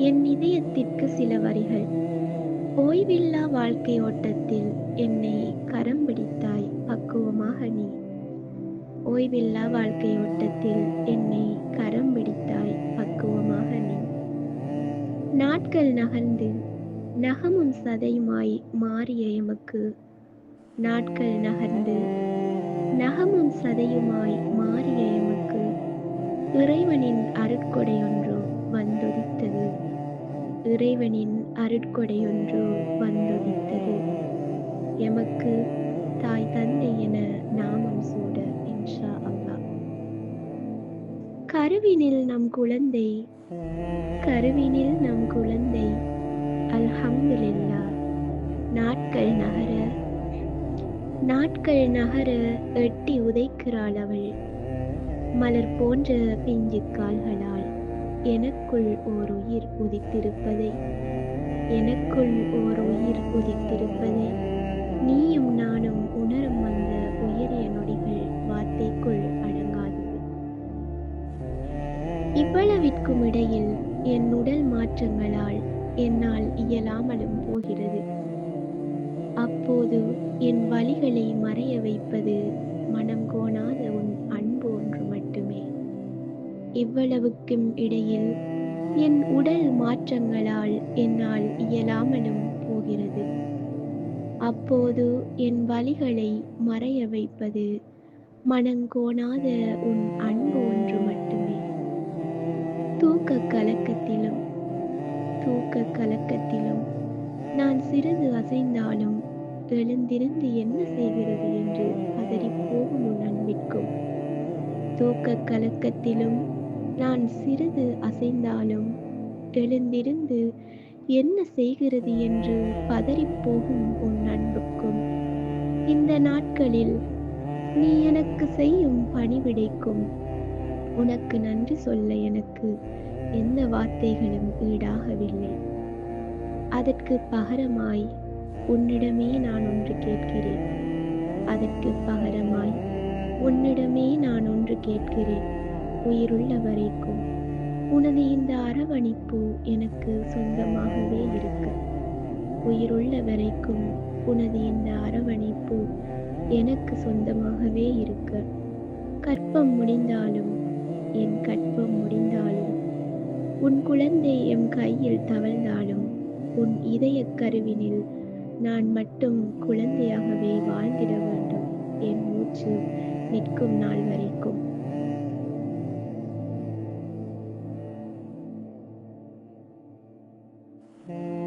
என் இதயத்திற்கு சில வரிகள். ஓய்வில்லா வாழ்க்கை ஓட்டத்தில் என்னை கரம் பிடித்தாய் பக்குவமாக நீ. ஓய்வில்லா வாழ்க்கை ஓட்டத்தில் என்னை கரம் பிடித்தாய் பக்குவமாக நீ. நாட்கள் நகர்ந்து நகமும் சதையுமாய் மாறிய எமக்கு. நாட்கள் நகர்ந்து நகமும் சதையுமாய் மாறிய எமக்கு. இறைவனின் அருட்கொடையொன்று வந்தொதித்தது இறைவனின் அருட்கொடையொன்று வந்தொதித்தது எமக்கு தாய் தந்தை என நாமம் சூட இன்ஷா அப்பா கருவினில் நம் குழந்தை கருவினில் நம் குழந்தை அல்ஹம்துலில்லா நாட்கள் நகர நாட்கள் நகர எட்டி உதைக்கிறாள் அவள். மலர் போன்ற பிஞ்சு கால்களால் எனக்குள் ஓர் உயிர் உதித்திருப்பதை. எனக்குள் ஓர் உயிர் உதித்திருப்பதை. நீயும் நானும் உணரும் அந்த உயரிய நொடிகள் வார்த்தைக்குள் அடங்காதது இவ்வளவிற்கும் இடையில் என் உடல் மாற்றங்களால் என்னால் இயலாமலும் போகிறது. அப்போது என் வழிகளை மறைய வைப்பது மனம் இவ்வளவுக்கும் இடையில் என் உடல் மாற்றங்களால் என்னால் இயலாமலும் போகிறது. அப்போது என் வழிகளை மறைய வைப்பது மனங்கோணாத உன் அன்பு ஒன்று மட்டுமே. தூக்க கலக்கத்திலும் தூக்க கலக்கத்திலும் நான் சிறிது அசைந்தாலும் எழுந்திருந்து என்ன செய்கிறது என்று பதறிப்போகும் உன் அன்பிற்கும். தூக்க கலக்கத்திலும் நான் சிறிது அசைந்தாலும் எழுந்திருந்து என்ன செய்கிறது என்று பதறிப்போகும் உன் அன்புக்கும். இந்த நாட்களில் நீ எனக்கு செய்யும் பணிவிடைக்கும் உனக்கு நன்றி சொல்ல எனக்கு எந்த வார்த்தைகளும் ஈடாகவில்லை. அதற்கு பகரமாய் உன்னிடமே நான் ஒன்று கேட்கிறேன். அதற்கு பகரமாய் உன்னிடமே நான் ஒன்று கேட்கிறேன். உயிருள்ள வரைக்கும் உனது இந்த அரவணைப்பு எனக்கு சொந்தமாகவே இருக்க. உயிருள்ள வரைக்கும் உனது இந்த அரவணைப்பு எனக்கு சொந்தமாகவே இருக்க. கற்பம் முடிந்தாலும் என் கற்பம் முடிந்தாலும் உன் குழந்தை எம் கையில் தவழ்ந்தாலும் உன் இதய கருவினில் நான் மட்டும் குழந்தையாகவே வாழ்ந்திட வேண்டும். என் மூச்சு நிற்கும் நாள் வரைக்கும் Mm.